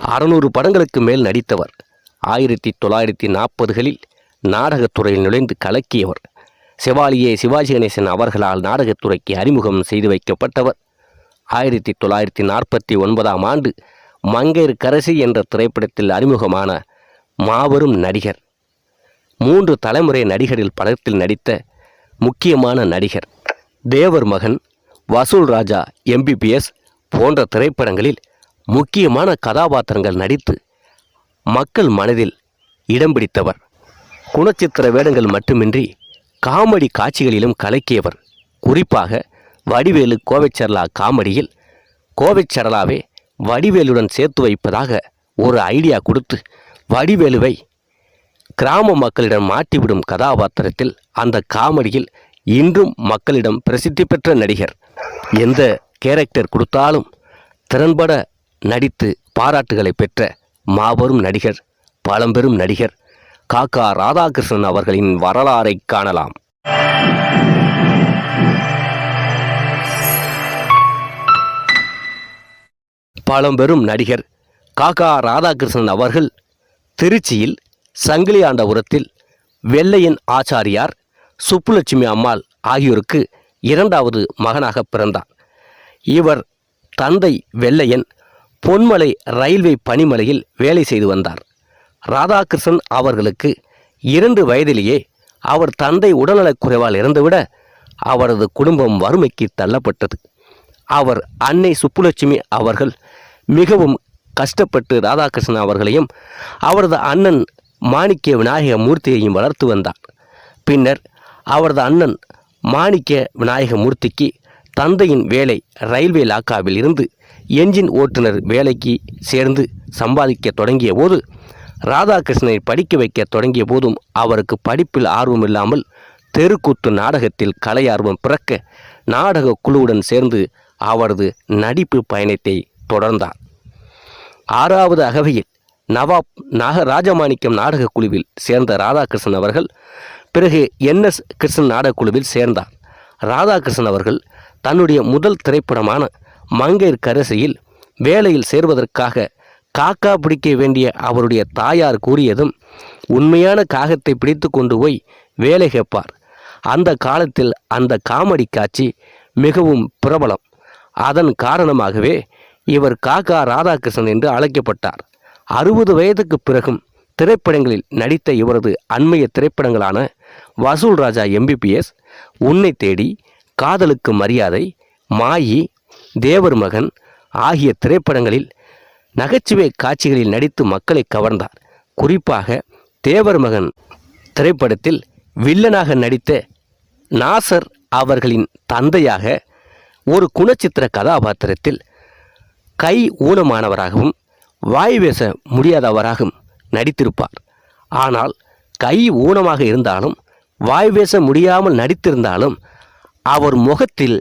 அறுநூறு படங்களுக்கு மேல் நடித்தவர். ஆயிரத்தி தொள்ளாயிரத்தி நாற்பதுகளில் நாடகத்துறையில் நுழைந்து கலக்கியவர். செவாலியே சிவாஜி கணேசன் அவர்களால் நாடகத்துறைக்கு அறிமுகம் செய்து வைக்கப்பட்டவர். ஆயிரத்தி தொள்ளாயிரத்தி நாற்பத்தி ஒன்பதாம் ஆண்டு மங்கையர் கரசி என்ற திரைப்படத்தில் அறிமுகமான மாபெரும் நடிகர். மூன்று தலைமுறை நடிகரில் படத்தில் நடித்த முக்கியமான நடிகர். தேவர் மகன் வசூல் ராஜா எம்பிபிஎஸ் போன்ற திரைப்படங்களில் முக்கியமான கதாபாத்திரங்கள் நடித்து மக்கள் மனதில் இடம் பிடித்தவர். குணச்சித்திர வேடங்கள் மட்டுமின்றி காமெடி காட்சிகளிலும் கலக்கியவர். குறிப்பாக வடிவேலு கோவைச்சரலா காமெடியில் கோவைச்சரலாவே வடிவேலுடன் சேர்த்து வைப்பதாக ஒரு ஐடியா கொடுத்து வடிவேலுவை கிராம மக்களிடம் மாட்டிவிடும் கதாபாத்திரத்தில் அந்த காமெடியில் இன்றும் மக்களிடம் பிரசித்தி பெற்ற நடிகர். எந்த கேரக்டர் கொடுத்தாலும் திறன்பட நடித்து பாராட்டுகளை பெற்ற மாபெரும் நடிகர் பழம்பெரும் நடிகர் காக்கா ராதாகிருஷ்ணன் அவர்களின் வரலாறை காணலாம். பழம்பெரும் நடிகர் காக்கா ராதாகிருஷ்ணன் அவர்கள் திருச்சியில் சங்கிலியாண்டபுரத்தில் வெள்ளையன் ஆச்சாரியார் சுப்புலட்சுமி அம்மாள் ஆகியோருக்கு இரண்டாவது மகனாக பிறந்தார். இவர் தந்தை வெள்ளையன் பொன்மலை ரயில்வே பணிமலையில் வேலை செய்து வந்தார். ராதாகிருஷ்ணன் அவர்களுக்கு இரண்டு வயதிலேயே அவர் தந்தை உடல்நலக் குறைவால் இறந்துவிட அவரது குடும்பம் வறுமைக்கு தள்ளப்பட்டது. அவர் அன்னை சுப்புலட்சுமி அவர்கள் மிகவும் கஷ்டப்பட்டு ராதாகிருஷ்ணன் அவர்களையும் அவரது அண்ணன் மாணிக்க விநாயக மூர்த்தியையும் வளர்த்து வந்தார். பின்னர் அவரது அண்ணன் மாணிக்க விநாயக மூர்த்திக்கு தந்தையின் வேலை ரயில்வே லாக்காவில் இருந்து என்ஜின் ஓட்டுநர் வேலைக்கு சேர்ந்து சம்பாதிக்க தொடங்கிய போது ராதாகிருஷ்ணனை படிக்க வைக்க தொடங்கிய போதும் அவருக்கு படிப்பில் ஆர்வம் இல்லாமல் தெருக்கூத்து நாடகத்தில் கலை ஆர்வம் பிறக்க நாடக குழுவுடன் சேர்ந்து அவரது நடிப்பு பயணத்தை தொடர்ந்தார். ஆறாவது அகவையில் நவாப் நாக ராஜமாணிக்கம் நாடகக் குழுவில் சேர்ந்த ராதாகிருஷ்ணன் அவர்கள் பிறகு என்எஸ் கிருஷ்ணன் நாடகக் குழுவில் சேர்ந்தார். ராதாகிருஷ்ணன் அவர்கள் தன்னுடைய முதல் திரைப்படமான மங்கையர்க்கரசியில் வேலையில் சேர்வதற்காக காக்கா பிடிக்க வேண்டிய அவருடைய தாயார் கூறியதும் உண்மையான காகத்தை பிடித்து கொண்டு போய் வேலை கேட்பார். அந்த காலத்தில் அந்த காமெடி காட்சி மிகவும் பிரபலம். அதன் காரணமாகவே இவர் காக்கா ராதாகிருஷ்ணன் என்று அழைக்கப்பட்டார். அறுபது வயதுக்கு பிறகும் திரைப்படங்களில் நடித்த இவரது அண்மைய திரைப்படங்களான வசூல் ராஜா எம்பிபிஎஸ் உன்னை தேடி காதலுக்கு மரியாதை மாயி தேவர் மகன் ஆகிய திரைப்படங்களில் நகைச்சுவை காட்சிகளில் நடித்து மக்களை கவர்ந்தார். குறிப்பாக தேவர் மகன் திரைப்படத்தில் வில்லனாக நடித்த நாசர் அவர்களின் தந்தையாக ஒரு குணச்சித்திர கதாபாத்திரத்தில் கை ஊனமானவராகவும் வாய் பேச முடியாதவராகவும் நடித்திருப்பார். ஆனால் கை ஊனமாக இருந்தாலும் வாய் பேச முடியாமல் நடித்திருந்தாலும் அவர் முகத்தில்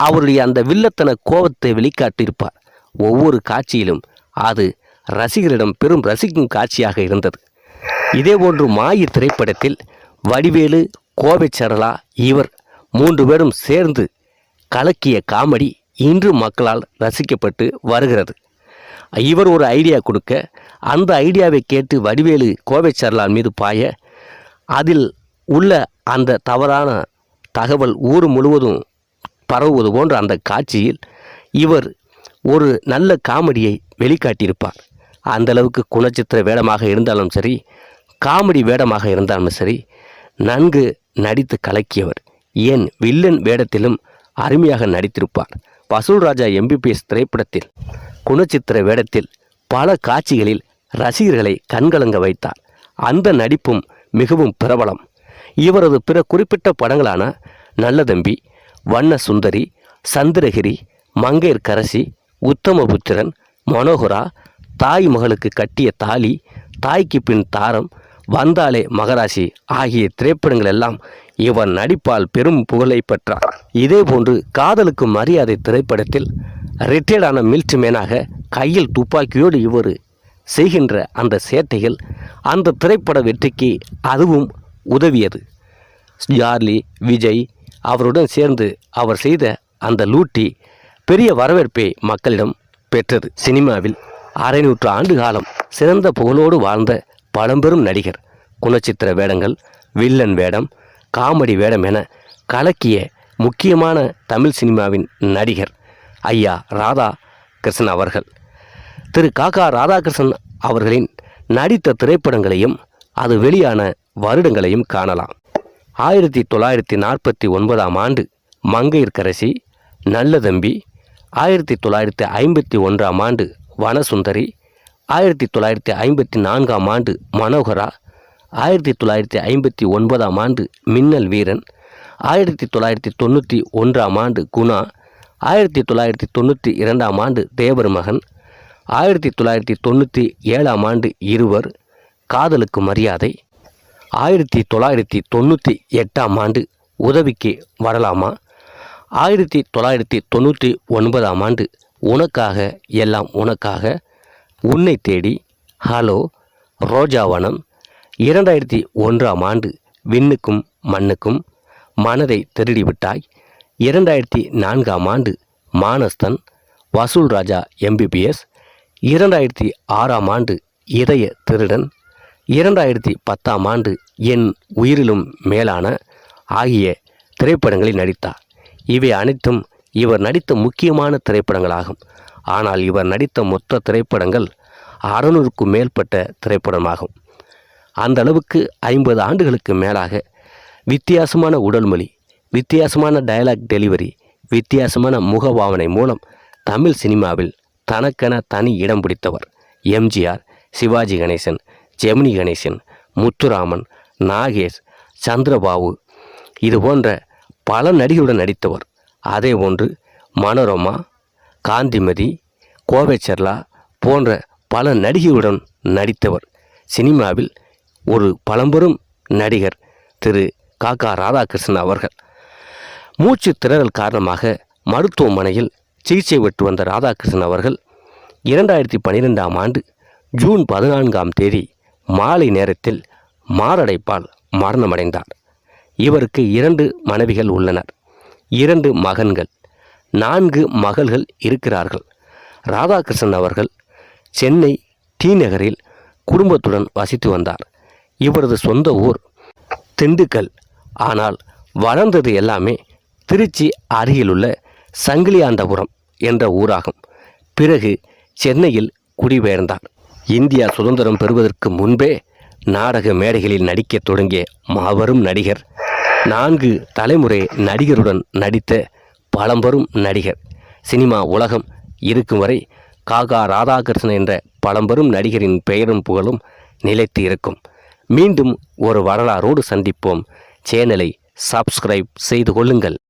அவருடைய அந்த வில்லத்தன கோபத்தை வெளிக்காட்டியிருப்பார். ஒவ்வொரு காட்சியிலும் அது ரசிகரிடம் பெரும் ரசிக்கும் காட்சியாக இருந்தது. இதேபோன்று மாயி திரைப்படத்தில் வடிவேலு கோவை சரளா இவர் மூன்று பேரும் சேர்ந்து கலக்கிய காமெடி இன்று மக்களால் ரசிக்கப்பட்டு வருகிறது. இவர் ஒரு ஐடியா கொடுக்க அந்த ஐடியாவை கேட்டு வடிவேலு கோவை சரளான் மீது பாய அதில் உள்ள அந்த தவறான தகவல் ஊர் முழுவதும் பரவுவது போன்ற அந்த காட்சியில் இவர் ஒரு நல்ல காமெடியை வெளிக்காட்டியிருப்பார். அந்த அளவுக்கு குணச்சித்திர வேடமாக இருந்தாலும் சரி காமெடி வேடமாக இருந்தாலும் சரி நன்கு நடித்து கலக்கியவர். ஏன் வில்லன் வேடத்திலும் அருமையாக நடித்திருப்பார். வசூல் ராஜா எம்பிபிஎஸ் திரைப்படத்தில் குணச்சித்திர வேடத்தில் பல காட்சிகளில் ரசிகர்களை கண்கலங்க வைத்தார். அந்த நடிப்பும் மிகவும் பிரபலம். இவரது பிற குறிப்பிட்ட படங்களான நல்லதம்பி வண்ண சுந்தரி சந்திரகிரி மங்கையர்கரசி உத்தமபுத்திரன் மனோகரா தாய் மகளுக்கு கட்டிய தாலி தாய்க்கு பின் தாரம் வந்தாலே மகராசி ஆகிய திரைப்படங்கள் எல்லாம் இவர் நடிப்பால் பெரும் புகழை பெற்றார் இதேபோன்று காதலுக்கு மரியாதை திரைப்படத்தில் ரிட்டையர்டான மில்ட்மேனாக கையில் துப்பாக்கியோடு இவர் செய்கின்ற அந்த சேட்டைகள் அந்த திரைப்பட வெற்றிக்கு அதுவும் உதவியது. ஜார்லி விஜய் அவருடன் சேர்ந்து அவர் செய்த அந்த லூட்டி பெரிய வரவேற்பை மக்களிடம் பெற்றது. சினிமாவில் அரை நூற்று ஆண்டு காலம் சிறந்த புகழோடு வாழ்ந்த பழம்பெரும் நடிகர் குணச்சித்திர வேடங்கள் வில்லன் வேடம் காமெடி வேடம் என கலக்கிய முக்கியமான தமிழ் சினிமாவின் நடிகர் ஐயா ராதா கிருஷ்ணன் அவர்கள். திரு காக்கா ராதாகிருஷ்ணன் அவர்களின் நடித்த திரைப்படங்களையும் அது வெளியான வருடங்களையும் காணலாம். ஆயிரத்தி தொள்ளாயிரத்தி நாற்பத்தி ஒன்பதாம் ஆண்டு மங்கையர்க்கரசி நல்லதம்பி. ஆயிரத்தி தொள்ளாயிரத்தி ஐம்பத்தி ஒன்றாம் ஆண்டு வனசுந்தரி. ஆயிரத்தி தொள்ளாயிரத்தி ஐம்பத்தி நான்காம் ஆண்டு மனோகரா. ஆயிரத்தி தொள்ளாயிரத்தி ஐம்பத்தி ஒன்பதாம் ஆண்டு மின்னல் வீரன். ஆயிரத்தி தொள்ளாயிரத்தி தொண்ணூற்றி ஒன்றாம் ஆண்டு குணா. ஆயிரத்தி தொள்ளாயிரத்தி தொண்ணூற்றி இரண்டாம் ஆண்டு தேவர் மகன் ஆயிரத்தி தொள்ளாயிரத்தி தொண்ணூற்றி ஏழாம் ஆண்டு இருவர். காதலுக்கு மரியாதை. ஆயிரத்தி தொள்ளாயிரத்தி தொண்ணூற்றி எட்டாம் ஆண்டு உதவிக்கு வரலாமா? ஆயிரத்தி தொள்ளாயிரத்தி தொண்ணூற்றி ஒன்பதாம் ஆண்டு உனக்காக எல்லாம் உனக்காக உன்னை தேடி ஹலோ ரோஜாவனம். இரண்டாயிரத்தி ஒன்றாம் ஆண்டு விண்ணுக்கும் மண்ணுக்கும் மனதை திருடிவிட்டாய். இரண்டாயிரத்தி நான்காம் ஆண்டு மானஸ்தன் வசூல் ராஜா எம்பிபிஎஸ் இரண்டாயிரத்தி ஆறாம் ஆண்டு இதய திருடன் இரண்டாயிரத்தி பத்தாம் ஆண்டு என் உயிரிலும் மேலான ஆகிய திரைப்படங்களில் நடித்தார். இவை அனைத்தும் இவர் நடித்த முக்கியமான திரைப்படங்களாகும். ஆனால் இவர் நடித்த மொத்த திரைப்படங்கள் அறநூறுக்கும் மேற்பட்ட திரைப்படமாகும். அந்த அளவுக்கு ஐம்பது ஆண்டுகளுக்கு மேலாக வித்தியாசமான உடல்மொழி வித்தியாசமான டயலாக் டெலிவரி வித்தியாசமான முகபாவனை மூலம் தமிழ் சினிமாவில் தனக்கென தனி இடம் பிடித்தவர் எம்ஜிஆர் சிவாஜி கணேசன் ஜெமினி கணேசன் முத்துராமன் நாகேஷ் சந்திரபாபு இது போன்ற பல நடிகருடன் நடித்தவர். அதே போன்று மனோரமா காந்திமதி கோவைச்சர்லா போன்ற பல நடிகையுடன் நடித்தவர். சினிமாவில் ஒரு பழம்பெரும் நடிகர் திரு காக்கா ராதாகிருஷ்ணன் அவர்கள். மூச்சு திணறல் காரணமாக மருத்துவமனையில் சிகிச்சை பெற்று வந்த ராதாகிருஷ்ணன் அவர்கள் இரண்டாயிரத்தி பன்னிரெண்டாம் ஆண்டு ஜூன் பதினான்காம் தேதி மாலை நேரத்தில் மாரடைப்பால் மரணமடைந்தார். இவருக்கு இரண்டு மனைவிகள் உள்ளனர். இரண்டு மகன்கள். நான்கு மகள்கள் இருக்கிறார்கள். ராதாகிருஷ்ணன் அவர்கள் சென்னை டி நகரில் குடும்பத்துடன் வசித்து வந்தார். இவரது சொந்த ஊர் திண்டுக்கல். ஆனால் வளர்ந்தது எல்லாமே திருச்சி அருகிலுள்ள சங்கிலியாண்டபுரம் என்ற ஊராகும். பிறகு சென்னையில் குடிபெயர்ந்தார். இந்தியா சுதந்திரம் பெறுவதற்கு முன்பே நாடக மேடைகளில் நடிக்கத் தொடங்கிய மாபெரும் நடிகர் நான்கு தலைமுறை நடிகருடன் நடித்த பழம்பெரும் நடிகர். சினிமா உலகம் இருக்கும் வரை காகா ராதாகிருஷ்ணன் என்ற பழம்பெரும் நடிகரின் பெயரும் புகழும் நிலைத்து இருக்கும். மீண்டும் ஒரு வரலாறோடு சந்திப்போம். சேனலை சப்ஸ்கிரைப் செய்து கொள்ளுங்கள்.